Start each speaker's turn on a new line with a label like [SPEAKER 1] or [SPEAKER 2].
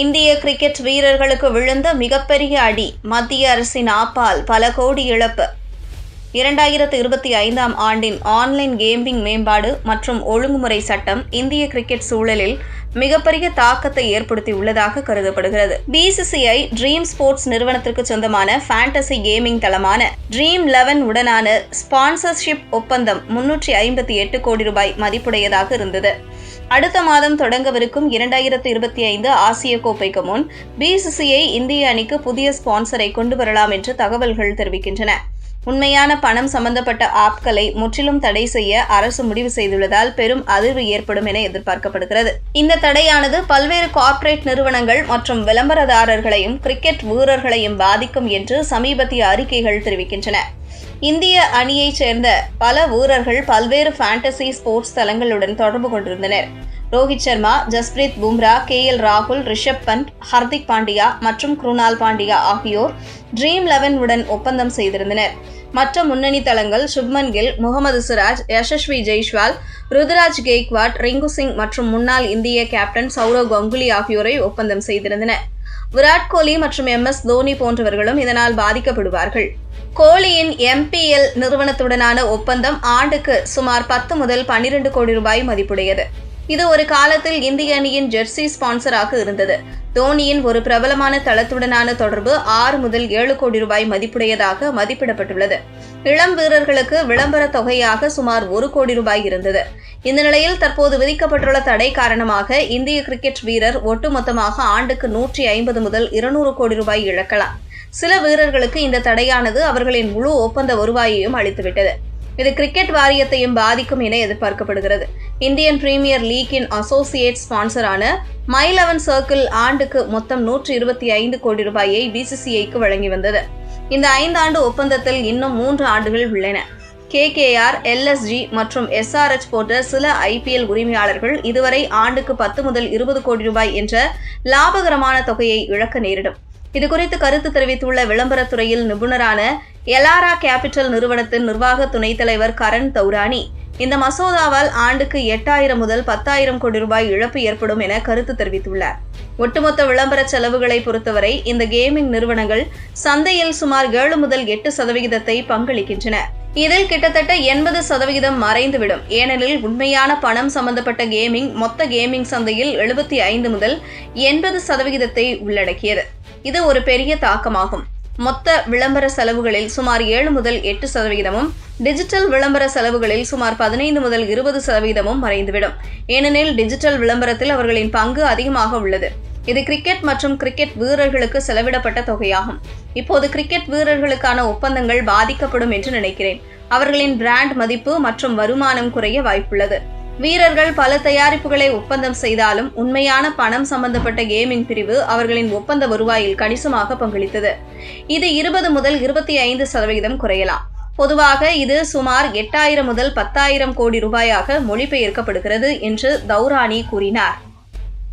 [SPEAKER 1] இந்திய கிரிக்கெட் வீரர்களுக்கு விழுந்த மிகப்பெரிய அடி மத்திய அரசின் ஆப்பால் பல கோடி இழப்பு. இரண்டாயிரத்து இருபத்தி ஐந்தாம் ஆண்டின் ஆன்லைன் கேமிங் மேம்பாடு மற்றும் ஒழுங்குமுறை சட்டம் இந்திய கிரிக்கெட் சூழலில் மிகப்பெரிய தாக்கத்தை ஏற்படுத்தியுள்ளதாக கருதப்படுகிறது. பிசிசிஐ ட்ரீம் ஸ்போர்ட்ஸ் நிறுவனத்திற்கு சொந்தமான ஃபேண்டசி கேமிங் தளமான ட்ரீம் லெவன் உடனான ஸ்பான்சர்ஷிப் ஒப்பந்தம் முன்னூற்றி ஐம்பத்தி எட்டு கோடி ரூபாய் மதிப்புடையதாக இருந்தது. அடுத்த மாதம் தொடங்கவிருக்கும் இரண்டாயிரத்து இருபத்தி ஐந்து ஆசிய கோப்பைக்கு முன் பிசிசிஐ இந்திய அணிக்கு புதிய ஸ்பான்சரை கொண்டு வரலாம் என்று தகவல்கள் தெரிவிக்கின்றன. உண்மையான பணம் சம்பந்தப்பட்ட ஆப்களை முற்றிலும் தடை செய்ய அரசு முடிவு செய்துள்ளதால் பெரும் அதிர்வு ஏற்படும் என எதிர்பார்க்கப்படுகிறது. இந்த தடையானது பல்வேறு கார்ப்பரேட் நிறுவனங்கள் மற்றும் விளம்பரதாரர்களையும் கிரிக்கெட் வீரர்களையும் பாதிக்கும் என்று சமீபத்திய அறிக்கைகள் தெரிவிக்கின்றன. இந்திய அணியைச் சேர்ந்த பல வீரர்கள் பல்வேறு ஃபேண்டசி ஸ்போர்ட்ஸ் தளங்களுடன் தொடர்பு கொண்டிருந்தனர். ரோஹித் சர்மா ஜஸ்பிரீத் பும்ரா கே எல் ராகுல் ரிஷப் பண்ட் ஹர்திக் பாண்டியா மற்றும் குருணால் பாண்டியா ஆகியோர் ட்ரீம் லெவன் உடன் ஒப்பந்தம் செய்திருந்தனர். மற்ற முன்னணி தளங்கள் சுப்மன் கில் முகமது சிராஜ் யசஸ்வி ஜெய்ஷ்வால் ருதுராஜ் கெய்க்வாட் ரிங்கு சிங் மற்றும் முன்னாள் இந்திய கேப்டன் சௌரவ் கங்குலி ஆகியோரை ஒப்பந்தம் செய்திருந்தன விராட் கோலி மற்றும் எம் எஸ் தோனி போன்றவர்களும் இதனால் பாதிக்கப்படுவார்கள். கோலியின் எம்பிஎல் நிறுவனத்துடனான ஒப்பந்தம் ஆண்டுக்கு சுமார் பத்து முதல் பன்னிரண்டு கோடி ரூபாய் மதிப்புடையது. இது ஒரு காலத்தில் இந்திய அணியின் ஜெர்சி ஸ்பான்சராக இருந்தது. தோனியின் ஒரு பிரபலமான தளத்துடனான தொடர்பு ஆறு முதல் ஏழு கோடி ரூபாய் மதிப்புடையதாக மதிப்பிடப்பட்டுள்ளது. இளம் வீரர்களுக்கு விளம்பர தொகையாக சுமார் ஒரு கோடி ரூபாய் இருந்தது. இந்த நிலையில் தற்போது விதிக்கப்பட்டுள்ள தடை காரணமாக இந்திய கிரிக்கெட் வீரர் ஒட்டுமொத்தமாக ஆண்டுக்கு நூற்றி ஐம்பது முதல் இருநூறு கோடி ரூபாய் இழக்கலாம். சில வீரர்களுக்கு இந்த தடையானது அவர்களின் முழு ஒப்பந்த வருவாயையும் அளித்துவிட்டது. இது கிரிக்கெட் வாரியத்தையும் பாதிக்கும் என எதிர்பார்க்கப்படுகிறது. இந்தியன் பிரீமியர் லீக்கின் அசோசியேட் ஸ்பான்சரான மை லெவன் சர்க்கிள் ஆண்டுக்கு மொத்தம் நூற்றி இருபத்தி ஐந்து கோடி ரூபாயை பிசிசிஐக்கு வழங்கி வந்தது. இந்த ஐந்தாண்டு ஒப்பந்தத்தில் இன்னும் மூன்று ஆண்டுகள் உள்ளன. கேகேஆர் எல்எஸ்ஜி மற்றும் எஸ்ஆர்எச் போன்ற சில ஐபிஎல் உரிமையாளர்கள் இதுவரை ஆண்டுக்கு பத்து முதல் இருபது கோடி ரூபாய் என்ற லாபகரமான தொகையை இழக்க நேரிடும். இதுகுறித்து கருத்து தெரிவித்துள்ள விளம்பரத்துறையில் நிபுணரான எலாரா கேபிட்டல் நிறுவனத்தின் நிர்வாக துணைத் தலைவர் கரண் தௌரானி இந்த மசோதாவால் ஆண்டுக்கு எட்டாயிரம் முதல் பத்தாயிரம் கோடி ரூபாய் இழப்பு ஏற்படும் என கருத்து தெரிவித்துள்ளார். ஒட்டுமொத்த விளம்பர செலவுகளை பொறுத்தவரை இந்த கேமிங் நிறுவனங்கள் சந்தையில் சுமார் ஏழு முதல் எட்டு சதவிகிதத்தை பங்களிக்கின்றன. இதில் கிட்டத்தட்ட எண்பது சதவிகிதம் மறைந்துவிடும். ஏனெனில் உண்மையான பணம் சம்பந்தப்பட்ட கேமிங் மொத்த கேமிங் சந்தையில் எழுபத்தி ஐந்து முதல் எண்பது சதவிகிதத்தை உள்ளடக்கியது. இது ஒரு பெரிய தாக்கமாகும். மொத்த விளம்பர செலவுகளில் சுமார் ஏழு முதல் எட்டு சதவீதமும் டிஜிட்டல் விளம்பர செலவுகளில் சுமார் பதினைந்து முதல் இருபது சதவீதமும் மறைந்துவிடும். ஏனெனில் டிஜிட்டல் விளம்பரத்தில் அவர்களின் பங்கு அதிகமாக உள்ளது. இது கிரிக்கெட் மற்றும் கிரிக்கெட் வீரர்களுக்கு செலவிடப்பட்ட தொகையாகும். இப்போது கிரிக்கெட் வீரர்களுக்கான ஒப்பந்தங்கள் பாதிக்கப்படும் என்று நினைக்கிறேன். அவர்களின் பிராண்ட் மதிப்பு மற்றும் வருமானம் குறைய வாய்ப்புள்ளது. வீரர்கள் பல தயாரிப்புகளை ஒப்பந்தம் செய்தாலும் உண்மையான பணம் சம்பந்தப்பட்ட கேமிங் பிரிவு அவர்களின் ஒப்பந்த வருவாயில் கணிசமாக பங்களித்தது. இது இருபது முதல் இருபத்தி ஐந்து சதவிகிதம் குறையலாம். பொதுவாக இது சுமார் எட்டாயிரம் முதல் பத்தாயிரம் கோடி ரூபாயாக மொழிபெயர்க்கப்படுகிறது என்று தௌரானி கூறினார்.